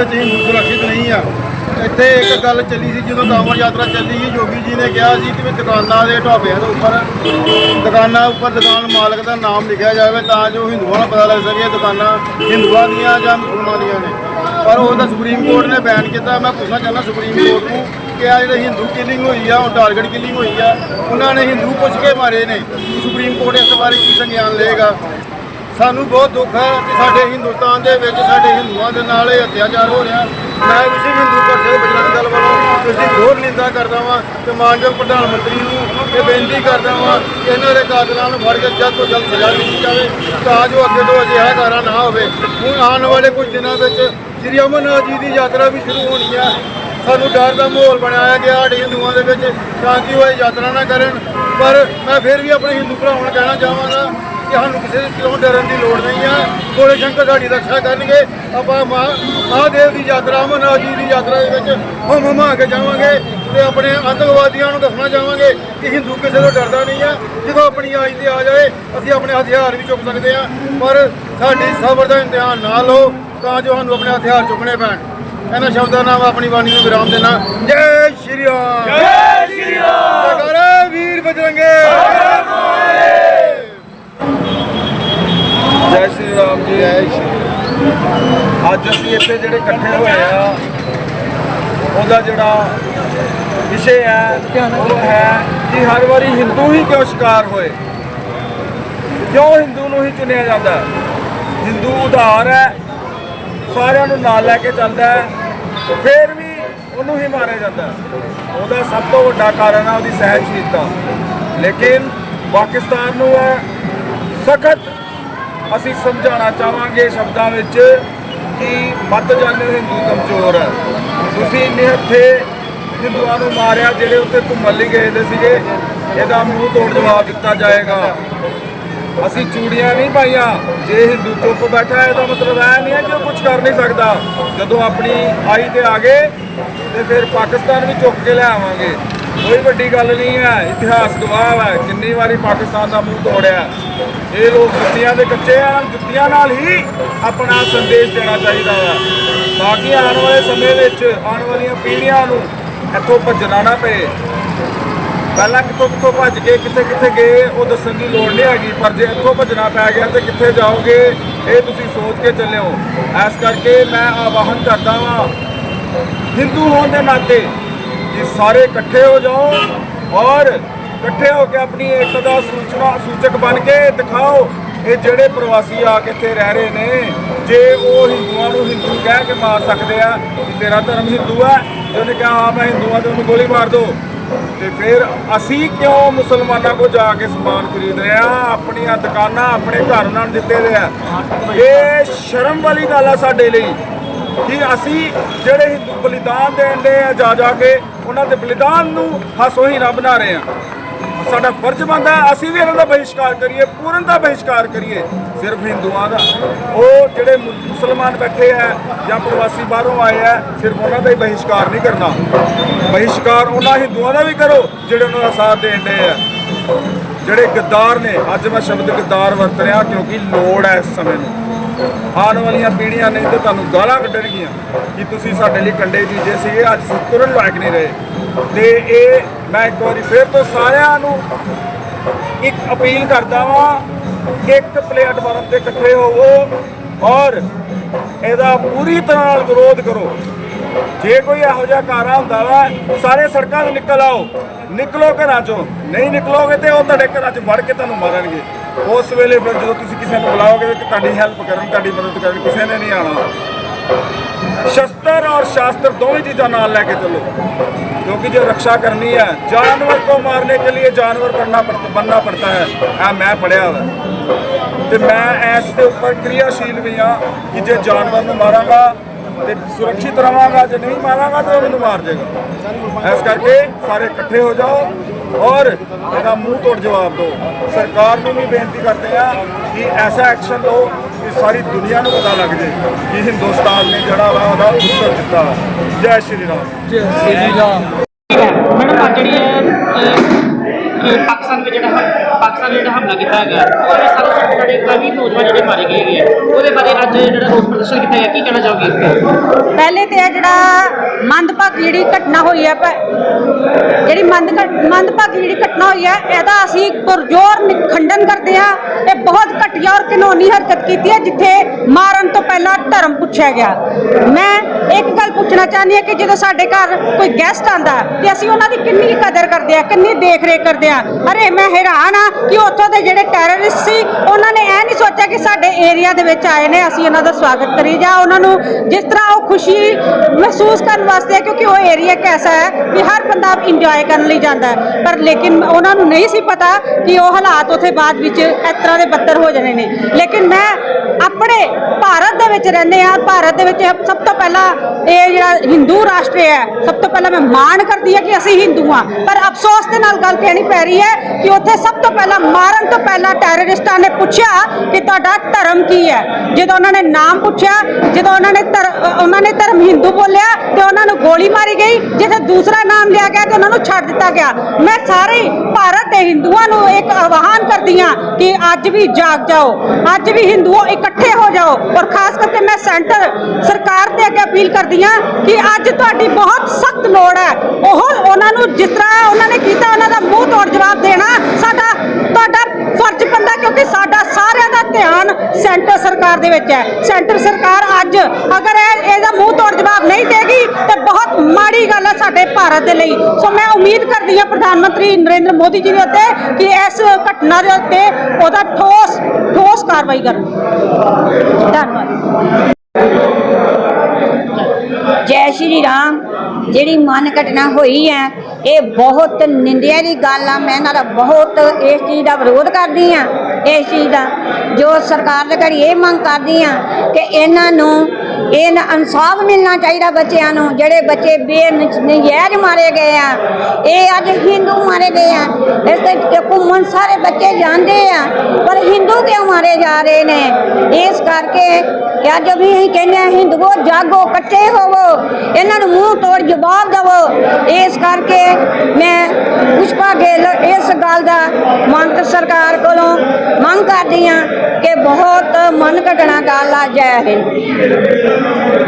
ਵਿੱਚ ਹਿੰਦੂ ਸੁਰੱਖਿਅਤ ਨਹੀਂ ਆ। ਇੱਥੇ ਇੱਕ ਗੱਲ ਚੱਲੀ ਸੀ, ਜਦੋਂ ਕਾਂਵੜ ਯਾਤਰਾ ਚੱਲੀ ਸੀ, ਜੋਗੀ ਜੀ ਨੇ ਕਿਹਾ ਸੀ ਕਿ ਵੀ ਦੁਕਾਨਾਂ ਦੇ ਢਾਬਿਆਂ ਦੇ ਉੱਪਰ, ਦੁਕਾਨਾਂ ਉੱਪਰ ਦੁਕਾਨ ਮਾਲਕ ਦਾ ਨਾਮ ਲਿਖਿਆ ਜਾਵੇ ਤਾਂ ਜੋ ਹਿੰਦੂਆਂ ਨੂੰ ਪਤਾ ਲੱਗ ਸਕੇ ਦੁਕਾਨਾਂ ਹਿੰਦੂਆਂ ਦੀਆਂ ਜਾਂ ਮੁਸਲਮਾਨਾਂ ਦੀਆਂ ਨੇ। ਪਰ ਉਹ ਤਾਂ ਸੁਪਰੀਮ ਕੋਰਟ ਨੇ ਬੈਨ ਕੀਤਾ। ਮੈਂ ਪੁੱਛਣਾ ਚਾਹੁੰਦਾ ਸੁਪਰੀਮ ਕੋਰਟ ਨੂੰ ਕਿ ਆ ਜਿਹੜੇ ਹਿੰਦੂ ਕਿਲਿੰਗ ਹੋਈ ਆ, ਉਹ ਟਾਰਗੇਟ ਕਿਲਿੰਗ ਹੋਈ ਆ, ਉਹਨਾਂ ਨੇ ਹਿੰਦੂ ਪੁੱਛ ਕੇ ਮਾਰੇ ਨੇ। ਸੁਪਰੀਮ ਕੋਰਟ ਇਸ ਬਾਰੇ ਕੀ ਸੰਗਿਆਨ ਲਏਗਾ? ਸਾਨੂੰ ਬਹੁਤ ਦੁੱਖ ਹੈ ਕਿ ਸਾਡੇ ਹਿੰਦੁਸਤਾਨ ਦੇ ਵਿੱਚ ਸਾਡੇ ਹਿੰਦੂਆਂ ਦੇ ਨਾਲ ਇਹ ਅਤਿਆਚਾਰ ਹੋ ਰਿਹਾ ਮੈਂ ਵਿਸ਼ਵ ਹਿੰਦੂ ਪਰਿਸ਼ਦ ਬਜਰੰਗ ਦਲ ਵੱਲੋਂ ਇਸ ਦੀ ਘੋਰ ਨਿੰਦਾ ਕਰਦਾ ਵਾਂ ਤੇ ਮਾਨਯੋਗ ਪ੍ਰਧਾਨ ਮੰਤਰੀ ਨੂੰ ਇਹ ਬੇਨਤੀ ਕਰਦਾ ਵਾਂ ਕਿ ਇਹਨਾਂ ਦੇ ਕਾਤਲਾਂ ਨੂੰ ਫੜ ਕੇ ਜਲਦ ਤੋਂ ਜਲਦ ਸਜ਼ਾ ਦਿੱਤੀ ਜਾਵੇ ਤਾਂ ਜੋ ਅੱਗੇ ਤੋਂ ਅਜਿਹਾ ਕਾਰਾ ਨਾ ਹੋਵੇ। ਹੁਣ ਆਉਣ ਵਾਲੇ ਕੁਝ ਦਿਨਾਂ ਵਿੱਚ ਸ੍ਰੀ ਅਮਰਨਾਥ ਜੀ ਦੀ ਯਾਤਰਾ ਵੀ ਸ਼ੁਰੂ ਹੋਣੀ ਹੈ। ਸਾਨੂੰ ਡਰ ਦਾ ਮਾਹੌਲ ਬਣਾਇਆ ਗਿਆ ਸਾਡੇ ਹਿੰਦੂਆਂ ਦੇ ਵਿੱਚ ਤਾਂ ਕਿ ਉਹ ਯਾਤਰਾ ਨਾ ਕਰਨ। ਪਰ ਮੈਂ ਫਿਰ ਵੀ ਆਪਣੇ ਹਿੰਦੂ ਭਰਾਵਾਂ ਨੂੰ ਕਹਿਣਾ ਚਾਹਾਂਗਾ ਕਿ ਸਾਨੂੰ ਕਿਸੇ ਤੋਂ ਡਰਨ ਦੀ ਲੋੜ ਨਹੀਂ ਆ। ਕੋਲੇ ਸ਼ੰਕਰ ਸਾਡੀ ਰੱਖਿਆ ਕਰਨਗੇ। ਆਪਾਂ ਮਹਾ- ਮਹਾਦੇਵ ਦੀ ਯਾਤਰਾ ਅਮਰਨਾਥ ਜੀ ਦੀ ਯਾਤਰਾ ਦੇ ਵਿੱਚ ਹਮ ਹਮਾ ਕੇ ਜਾਵਾਂਗੇ ਤੇ ਆਪਣੇ ਆਤੰਕਵਾਦੀਆਂ ਨੂੰ ਦੱਸਣਾ ਚਾਹਾਂਗੇ ਕਿ ਹਿੰਦੂ ਕਿਸੇ ਤੋਂ ਡਰਦਾ ਨਹੀਂ ਆ। ਜਦੋਂ ਆਪਣੀ ਆਈ ਤੇ ਆ ਜਾਏ ਅਸੀਂ ਆਪਣੇ ਹਥਿਆਰ ਵੀ ਚੁੱਕ ਸਕਦੇ ਆ। ਪਰ ਸਾਡੀ ਸਬਰ ਦਾ ਇਮਤਿਹਾਨ ਨਾ ਲਓ ਤਾਂ ਜੋ ਸਾਨੂੰ ਆਪਣੇ ਹਥਿਆਰ ਚੁੱਕਣੇ ਪੈਣ। ਇਹਨਾਂ ਸ਼ਬਦਾਂ ਨਾਲ ਆਪਣੀ ਬਾਣੀ ਨੂੰ ਵਿਰਾਮ ਦੇਣਾ ਜੈ ਸ਼੍ਰੀ ਰਾਮ। ਜੈ ਸ਼੍ਰੀ ਰਾਮ। ਜੈ ਵੀਰ ਬਜਰੰਗੇ। ਜੈ ਸ਼੍ਰੀ ਰਾਮ ਜੀ। ਜੈ ਸ਼੍ਰੀ ਅੱਜ ਅਸੀਂ ਇੱਥੇ ਜਿਹੜੇ ਇਕੱਠੇ ਹੋਏ ਆ, ਉਹਦਾ ਜਿਹੜਾ ਵਿਸ਼ੇ ਹੈ, ਉਹ ਹੈ ਕਿ ਹਰ ਵਾਰੀ ਹਿੰਦੂ ਹੀ ਕਿਉਂ ਸ਼ਿਕਾਰ ਹੋਏ? ਕਿਉਂ ਹਿੰਦੂ ਨੂੰ ਹੀ ਚੁਣਿਆ ਜਾਂਦਾ? ਹੈ? ਹਿੰਦੂ ਉਧਾਰ ਹੈ, ਸਾਰਿਆਂ ਨੂੰ ਨਾਲ ਲੈ ਕੇ ਚੱਲਦਾ ਹੈ, ਫਿਰ ਵੀ ਉਹਨੂੰ ਹੀ ਮਾਰਿਆ ਜਾਂਦਾ ਉਹਦਾ ਸਭ ਤੋਂ ਵੱਡਾ ਕਾਰਨ ਹੈ ਉਹਦੀ ਸਹਿਨਸ਼ੀਲਤਾ ਲੇਕਿਨ ਪਾਕਿਸਤਾਨ ਨੂੰ ਹੈ ਸਖਤ ਅਸੀਂ ਸਮਝਾਉਣਾ ਚਾਹਾਂਗੇ ਸ਼ਬਦਾਂ ਵਿੱਚ ਕਿ ਮਤ ਜਾਣੋ ਹਿੰਦੂ ਕਮਜ਼ੋਰ। ਹੈ ਤੁਸੀਂ ਨਿਹੱਥੇ ਹਿੰਦੂਆਂ ਨੂੰ ਮਾਰਿਆ, ਜਿਹੜੇ ਉੱਥੇ ਘੁੰਮਣ ਲਈ ਗਏ ਦੇ ਸੀਗੇ, ਇਹਦਾ ਮੂੰਹ ਤੋੜ ਜਵਾਬ ਦਿੱਤਾ ਜਾਏਗਾ। ਅਸੀਂ ਚੂੜੀਆਂ ਨਹੀਂ ਪਾਈਆਂ। ਜੇ ਹਿੰਦੂ ਚੁੱਪ ਬੈਠਾ ਹੈ, ਇਹਦਾ ਮਤਲਬ ਇਹ ਨਹੀਂ ਹੈ ਕਿ ਉਹ ਕੁਝ ਕਰ ਨਹੀਂ ਸਕਦਾ। ਜਦੋਂ ਆਪਣੀ ਆਈ ਤੇ ਆ ਗਏ, ਤੇ ਫਿਰ ਪਾਕਿਸਤਾਨ ਵੀ ਚੁੱਕ ਕੇ ਲੈ ਆਵਾਂਗੇ। ਕੋਈ ਵੱਡੀ ਗੱਲ ਨਹੀਂ ਹੈ, ਇਤਿਹਾਸ ਗਵਾਹ ਹੈ ਕਿੰਨੀ ਵਾਰੀ ਪਾਕਿਸਤਾਨ ਦਾ ਮੂੰਹ ਤੋੜਿਆ, ਇਹ ਲੋਕ ਜੁੱਤੀਆਂ ਦੇ ਕੱਚੇ ਆ, ਜੁੱਤੀਆਂ ਨਾਲ ਹੀ ਆਪਣਾ ਸੰਦੇਸ਼ ਦੇਣਾ ਚਾਹੀਦਾ ਹੈ ਤਾਂ ਕਿ ਆਉਣ ਵਾਲੇ ਸਮੇਂ ਵਿੱਚ ਆਉਣ ਵਾਲੀਆਂ ਪੀੜ੍ਹੀਆਂ ਨੂੰ ਇੱਥੋਂ ਭੱਜਣਾ ਨਾ ਪਏ। ਪਹਿਲਾਂ ਕਿੱਥੋਂ ਕਿੱਥੋਂ ਭੱਜ ਕੇ ਕਿੱਥੇ ਕਿੱਥੇ ਗਏ, ਉਹ ਦੱਸਣ ਦੀ ਲੋੜ ਨਹੀਂ ਹੈਗੀ, ਪਰ ਜੇ ਇੱਥੋਂ ਭੱਜਣਾ ਪੈ ਗਿਆ ਤੇ ਕਿੱਥੇ ਜਾਓਗੇ, ਇਹ ਤੁਸੀਂ ਸੋਚ ਕੇ ਚੱਲਿਓ। ਇਸ ਕਰਕੇ ਮੈਂ ਆਵਾਹਨ ਕਰਦਾ ਵਾਂ, ਹਿੰਦੂ ਹੋਣ ਦੇ ਨਾਤੇ ਕਿ ਸਾਰੇ ਇਕੱਠੇ ਹੋ ਜਾਓ ਔਰ ਇਕੱਠੇ ਹੋ ਕੇ ਆਪਣੀ ਏਕਤਾ ਦਾ ਸੂਚਨਾ, ਸੂਚਕ ਬਣ ਕੇ ਦਿਖਾਓ ਇਹ ਜਿਹੜੇ ਪ੍ਰਵਾਸੀ ਆ ਕੇ ਇੱਥੇ ਰਹਿ ਰਹੇ ਨੇ, ਜੇ ਉਹ ਹਿੰਦੂਆਂ ਨੂੰ ਹਿੰਦੂ ਕਹਿ ਕੇ ਮਾਰ ਸਕਦੇ ਆ ਕਿ ਤੇਰਾ ਧਰਮ ਹਿੰਦੂ ਹੈ ਜੇ ਉਹਨੇ ਕਿਹਾ, ਹਾਂ, ਮੈਂ ਹਿੰਦੂਆਂ ਦੇ ਉਹਨੂੰ ਗੋਲੀ ਮਾਰ ਦਿਓ ਤੇ ਫਿਰ ਅਸੀਂ ਕਿਉਂ ਮੁਸਲਮਾਨਾਂ ਕੋ ਜਾ ਕੇ ਸਮਾਨ ਖਰੀਦ ਰਹੇ ਆ? ਆਪਣੀਆਂ ਦੁਕਾਨਾਂ ਆਪਣੇ ਘਰ ਨਾਲ ਦਿੱਤੇ ਦੇ ਆ। ਇਹ ਸ਼ਰਮ ਵਾਲੀ ਗੱਲ ਆ ਸਾਡੇ ਲਈ ਕਿ ਅਸੀਂ ਜਿਹੜੇ ਹਿੰਦੂ ਬਲੀਦਾਨ ਦੇਣ ਦੇ ਆ ਜਾ ਜਾ ਕੇ ਉਹਨਾਂ ਦੇ ਬਲੀਦਾਨ ਨੂੰ ਹਾਸੋ ਹੀ ਨਾ ਬਣਾ ਰਹੇ ਆ ਸਾਡਾ ਫਰਜ਼ ਬਣਦਾ ਅਸੀਂ ਵੀ ਇਹਨਾਂ ਦਾ ਬਹਿਸ਼ਕਾਰ ਕਰੀਏ, ਪੂਰਨ ਦਾ ਬਹਿਸ਼ਕਾਰ ਕਰੀਏ। ਸਿਰਫ ਹਿੰਦੂਆਂ ਦਾ। ਉਹ ਜਿਹੜੇ ਮੁਸਲਮਾਨ ਬੈਠੇ ਆ ਜਾਂ ਪ੍ਰਵਾਸੀ ਬਾਹਰੋਂ ਆਏ ਆ ਸਿਰਫ ਉਹਨਾਂ ਦਾ ਹੀ ਬਹਿਸ਼ਕਾਰ ਨਹੀਂ ਕਰਨਾ। ਬਹਿਸ਼ਕਾਰ ਉਹਨਾਂ ਹਿੰਦੂਆਂ ਦਾ ਵੀ ਕਰੋ, ਜਿਹੜੇ ਉਹਨਾਂ ਦਾ ਸਾਥ ਦੇਣ ਦੇ ਆ ਜਿਹੜੇ ਗੱਦਾਰ ਨੇ, ਅੱਜ ਮੈਂ ਸ਼ਬਦ ਗੱਦਾਰ ਵਰਤ ਰਿਹਾ ਕਿਉਂਕਿ ਲੋੜ ਹੈ ਇਸ ਸਮੇਂ ਨੂੰ। ਆਉਣ ਵਾਲੀਆਂ ਪੀੜ੍ਹੀਆਂ ਨੇ ਤੇ ਤੁਹਾਨੂੰ ਗਾਲਾਂ ਕੱਢਣਗੀਆਂ ਕਿ ਤੁਸੀਂ ਸਾਡੇ ਲਈ ਕੰਡੇ ਬੀਜੇ ਸੀਗੇ, ਅੱਜ ਤੁਰਨ ਲਾਇਕ ਨਹੀਂ ਰਹੇ। ਤੇ ਇਹ ਮੈਂ ਇੱਕ ਵਾਰੀ ਫੇਰ ਤੋਂ ਸਾਰਿਆਂ ਨੂੰ ਇੱਕ ਅਪੀਲ ਕਰਦਾ ਵਾਂ, ਇੱਕ ਪਲੇਟਫਾਰਮ ਤੇ ਇਕੱਠੇ ਹੋਵੋ ਔਰ ਇਹਦਾ ਪੂਰੀ ਤਰ੍ਹਾਂ ਨਾਲ ਵਿਰੋਧ ਕਰੋ। ਜੇ ਕੋਈ ਇਹੋ ਜਿਹਾ ਕਾਰਾ ਹੁੰਦਾ ਵਾ ਸਾਰੇ ਸੜਕਾਂ ਤੇ ਨਿਕਲ ਆਓ ਨਿਕਲੋ ਘਰਾਂ ਚੋਂ ਨਹੀਂ ਨਿਕਲੋਗੇ ਤੇ ਉਹ ਤੁਹਾਡੇ ਘਰਾਂ 'ਚ ਵੜ ਕੇ ਤੁਹਾਨੂੰ ਮਾਰਨਗੇ ਉਸ ਵੇਲੇ ਫਿਰ ਜਦੋਂ ਤੁਸੀਂ ਕਿਸੇ ਨੂੰ ਬੁਲਾਓਗੇ ਕਿ ਤੁਹਾਡੀ ਹੈਲਪ ਕਰਨ ਤੁਹਾਡੀ ਮਦਦ ਕਰਨ ਕਿਸੇ ਨੇ ਨਹੀਂ ਆਣਾ ਸ਼ਸਤਰ ਔਰ ਸ਼ਾਸਤਰ ਦੋਵੇਂ ਚੀਜ਼ਾਂ ਨਾਲ ਲੈ ਕੇ ਚੱਲੋ क्योंकि जो रक्षा करनी है जानवर को मारने के लिए जानवर बनना पड़ता बनना पड़ता है आ मैं पढ़िया वा ਤੇ ਮੈਂ ਇਸ ਦੇ ਉੱਪਰ ਕਿਰਿਆਸ਼ੀਲ ਵੀ ਹਾਂ ਕਿ ਜੇ ਜਾਨਵਰ ਨੂੰ ਮਾਰਾਂਗਾ ਤੇ ਸੁਰੱਖਿਅਤ ਰਵਾਂਗਾ ਜੇ ਨਹੀਂ ਮਾਰਾਂਗਾ ਤਾਂ ਉਹ ਮੈਨੂੰ ਮਾਰ ਜਾਏਗਾ ਇਸ ਕਰਕੇ ਸਾਰੇ ਇਕੱਠੇ ਹੋ ਜਾਓ ਔਰ ਇਹਦਾ ਮੂੰਹ ਤੋੜ ਜਵਾਬ ਦਿਓ। ਸਰਕਾਰ ਨੂੰ ਵੀ ਬੇਨਤੀ ਕਰਦੇ ਆ ਕਿ ਐਸਾ ਐਕਸ਼ਨ ਲਓ ਕਿ ਸਾਰੀ ਦੁਨੀਆ ਨੂੰ ਪਤਾ ਲੱਗ ਜੇ ਕਿ ਹਿੰਦੁਸਤਾਨ ਨੇ ਜਿਹੜਾ ਵਾ ਉਹਦਾ ਉੱਤਰ ਦਿੱਤਾ। ਜੈ ਸ਼੍ਰੀ ਰਾਮ। ਮੈਡਮ ਅੱਜ ਜਿਹੜੀ ਹੈ ਅਹ, ਅਹ, ਪਾਕਿਸਤਾਨ ਵਿੱਚ ਜਿਹੜਾ ਪਾਕਿਸਤਾਨ ਜਿਹੜਾ ਹਮਲਾ ਕੀਤਾ ਹੈਗਾ ਉਹਦੇ ਵਿੱਚ ਸਾਰੇ ਸਾਡੇ ਕਾਫੀ ਨੌਜਵਾਨ ਜਿਹੜੇ ਮਾਰੇ ਗਏ ਹੈਗੇ ਉਹਦੇ ਬਾਰੇ ਅੱਜ ਜਿਹੜਾ ਰੋਸ ਪ੍ਰਦਰਸ਼ਨ ਕੀਤਾ ਗਿਆ ਕੀ ਕਹਿਣਾ ਚਾਹੋਗੇ ਇਸ ਤੇ ਪਹਿਲੇ ਤੇ ਇਹ ਜਿਹੜਾ ਮੰਦਭਾਗੀ ਜਿਹੜੀ ਘਟਨਾ ਹੋਈ ਹੈ ਜਿਹੜੀ ਮੰਦ ਮੰਦਭਾਗੀ ਜਿਹੜੀ ਘਟਨਾ ਹੋਈ ਹੈ ਇਹਦਾ ਅਸੀਂ ਪੁਰਜੋਰ ਖੰਡਨ ਕਰਦੇ ਹਾਂ ਇਹ ਬਹੁਤ ਘਟੀਆ ਔਰ ਘਿਨੌਨੀ ਹਰਕਤ ਕੀਤੀ ਹੈ ਜਿੱਥੇ ਮਾਰਨ ਤੋਂ ਪਹਿਲਾਂ ਧਰਮ ਪੁੱਛਿਆ ਗਿਆ। ਮੈਂ ਇੱਕ ਗੱਲ ਪੁੱਛਣਾ ਚਾਹੁੰਦੀ ਹਾਂ ਕਿ ਜਦੋਂ ਸਾਡੇ ਘਰ ਕੋਈ ਗੈਸਟ ਆਂਦਾ ਤੇ ਅਸੀਂ ਉਹਨਾਂ ਦੀ ਕਿੰਨੀ ਕਦਰ ਕਰਦੇ ਆ, ਕਿੰਨੀ ਦੇਖ ਰੇਖ ਕਰਦੇ ਆ। ਅਰੇ, ਮੈਂ ਹੈਰਾਨ ਆ ਕਿ ਉੱਥੋਂ ਦੇ ਜਿਹੜੇ ਟੈਰਰਿਸਟ ਸੀ, ਉਹਨਾਂ ਨੇ ਇਹ ਨਹੀਂ ਸੋਚਿਆ ਕਿ ਸਾਡੇ ਏਰੀਆ ਦੇ ਵਿੱਚ ਆਏ ਨੇ, ਅਸੀਂ ਉਹਨਾਂ ਦਾ ਸਵਾਗਤ ਕਰੀ ਜਾਂ ਉਹਨਾਂ ਨੂੰ ਜਿਸ ਤਰ੍ਹਾਂ ਉਹ ਖੁਸ਼ੀ ਮਹਿਸੂਸ ਕਰਨ ਵਾਸਤੇ ਕਿਉਂਕਿ ਉਹ ਏਰੀਆ ਇੱਕ ਐਸਾ ਹੈ ਕਿ ਹਰ ਬੰਦਾ ਇੰਜੋਏ ਕਰਨ ਲਈ ਜਾਂਦਾ ਹੈ। ਪਰ ਲੇਕਿਨ ਉਹਨਾਂ ਨੂੰ ਨਹੀਂ ਸੀ ਪਤਾ ਕਿ ਉਹ ਹਾਲਾਤ ਉੱਥੇ ਬਾਅਦ ਵਿੱਚ ਇਸ ਤਰ੍ਹਾਂ ਦੇ ਬੱਤਰ ਹੋ ਜਾਣੇ ਨੇ। ਲੇਕਿਨ ਮੈਂ ਆਪਣੇ ਭਾਰਤ ਦੇ ਵਿੱਚ ਰਹਿੰਦੇ ਆ ਭਾਰਤ ਦੇ ਵਿੱਚ ਸਭ ਤੋਂ ਪਹਿਲਾਂ ਇਹ ਜਿਹੜਾ ਹਿੰਦੂ ਰਾਸ਼ਟਰ ਹੈ, ਸਭ ਤੋਂ ਪਹਿਲਾਂ ਮੈਂ ਮਾਣ ਕਰਦੀ ਹਾਂ ਕਿ ਅਸੀਂ ਹਿੰਦੂ ਹਾਂ। ਪਰ ਅਫਸੋਸ ਦੇ ਨਾਲ ਗੱਲ ਕਹਿਣੀ ਪੈ ਰਹੀ ਹੈ ਕਿ ਉੱਥੇ ਸਭ ਤੋਂ ਪਹਿਲਾਂ ਮਾਰਨ ਤੋਂ ਪਹਿਲਾਂ ਟੈਰਰਿਸਟਾਂ ਨੇ ਪੁੱਛਿਆ ਕਿ ਤੁਹਾਡਾ ਧਰਮ ਕੀ ਹੈ? ਜਦੋਂ ਉਹਨਾਂ ਨੇ ਨਾਮ ਪੁੱਛਿਆ, ਜਦੋਂ ਉਹਨਾਂ ਨੇ ਉਹਨਾਂ ਨੇ ਧਰਮ ਹਿੰਦੂ ਬੋਲਿਆ, ਤੇ ਉਹਨਾਂ ਨੂੰ ਗੋਲੀ ਮਾਰੀ ਗਈ, ਜਿੱਥੇ ਦੂਸਰਾ ਨਾਮ ਲਿਆ ਗਿਆ ਤੇ ਉਹਨਾਂ ਨੂੰ ਛੱਡ ਦਿੱਤਾ ਗਿਆ। ਮੈਂ ਸਾਰੇ ਭਾਰਤ ਦੇ ਹਿੰਦੂਆਂ ਨੂੰ ਇੱਕ ਆਹਵਾਨ ਕਰਦੀ ਹਾਂ ਕਿ ਅੱਜ ਵੀ ਜਾਗ ਜਾਓ, ਅੱਜ ਵੀ ਹਿੰਦੂਓ ਇਕੱਠੇ ਹੋ ਜਾਓ। ਔਰ ਖਾਸ ਕਰਕੇ ਮੈਂ ਸੈਂਟਰ ਸਰਕਾਰ ਤੇ ਅੱਗੇ ਅਪੀਲ ਕਰਦੀ ਹਾਂ ਕਿ ਅੱਜ ਤੁਹਾਡੀ ਬਹੁਤ ਸਖਤ ਲੋੜ ਹੈ ਉਹ ਉਹਨਾਂ ਨੂੰ ਜਿਸ ਤਰ੍ਹਾਂ ਉਹਨਾਂ ਨੇ ਕੀਤਾ ਉਹਨਾਂ ਦਾ ਮੂੰਹ ਤੋੜ ਜਵਾਬ ਦੇਣਾ ਸਾਡਾ ਤੁਹਾਡਾ ਫਰਜ਼ ਬੰਦਾ ਕਿਉਂਕਿ ਸਾਡਾ ਸਾਰਿਆਂ ਦਾ ਧਿਆਨ ਸੈਂਟਰ ਸਰਕਾਰ ਦੇ ਵਿੱਚ ਹੈ। ਸੈਂਟਰ ਸਰਕਾਰ ਅੱਜ ਅਗਰ ਇਹ ਇਹਦਾ ਮੂੰਹ ਤੋੜ ਜਵਾਬ ਨਹੀਂ ਦੇਗੀ, ਤੇ ਬਹੁਤ ਮਾੜੀ ਗੱਲ ਹੈ ਸਾਡੇ ਭਾਰਤ ਦੇ ਲਈ। ਸੋ ਮੈਂ ਉਮੀਦ ਕਰਦੀ ਹਾਂ ਪ੍ਰਧਾਨ ਮੰਤਰੀ ਨਰਿੰਦਰ ਮੋਦੀ ਜੀ ਦੇ ਉੱਤੇ ਕਿ ਇਸ ਘਟਨਾ ਦੇ ਉੱਤੇ ਉਹਦਾ ਠੋਸ ਠੋਸ ਕਾਰਵਾਈ ਕਰਨ। ਧੰਨਵਾਦ। ਸ਼੍ਰੀ ਰਾਮ, ਜਿਹੜੀ ਮਨ ਘਟਨਾ ਹੋਈ ਹੈ, ਇਹ ਬਹੁਤ ਨਿੰਦਿਆ ਦੀ ਗੱਲ ਆ। ਮੈਂ ਇਹਨਾਂ ਦਾ ਬਹੁਤ ਇਸ ਚੀਜ਼ ਦਾ ਵਿਰੋਧ ਕਰਦੀ ਆ, ਇਸ ਚੀਜ਼ ਦਾ। ਜੋ ਸਰਕਾਰ ਦੇ ਘੜੀ ਇਹ ਮੰਗ ਕਰਦੀ ਆ ਕਿ ਇਹਨਾਂ ਨੂੰ ਇਹ ਇਨਸਾਫ ਮਿਲਣਾ ਚਾਹੀਦਾ ਬੱਚਿਆਂ ਨੂੰ, ਜਿਹੜੇ ਬੱਚੇ ਬੇਨਜਾਇਜ਼ ਮਾਰੇ ਗਏ ਆ। ਇਹ ਅੱਜ ਹਿੰਦੂ ਮਾਰੇ ਗਏ ਆ। ਇਸ ਤੇ ਘੁੰਮਣ ਸਾਰੇ ਬੱਚੇ ਜਾਂਦੇ ਆ, ਪਰ ਹਿੰਦੂ ਕਿਉਂ ਮਾਰੇ ਜਾ ਰਹੇ ਨੇ? ਇਸ ਕਰਕੇ ਅੱਜ ਵੀ ਅਸੀਂ ਕਹਿੰਦੇ ਆ ਹਿੰਦੂਓ ਜਾਗੋ, ਇਕੱਠੇ ਹੋਵੋ। ਇਹਨਾਂ ਨੂੰ ਮੂੰਹ ਤੋੜ ਜਵਾਬ ਦੇਵੋ ਇਸ ਕਰਕੇ ਮੈਂ ਪੁਸ਼ਪਾ ਗੇਲ ਇਸ ਗੱਲ ਦਾ ਮੰਗ ਸਰਕਾਰ ਕੋਲੋਂ ਮੰਗ ਕਰਦੀ ਆ ਕਿ ਬਹੁਤ ਮਨ ਘਟਣਾ ਗੱਲ ਆ ਜੈ ਹਿੰਦ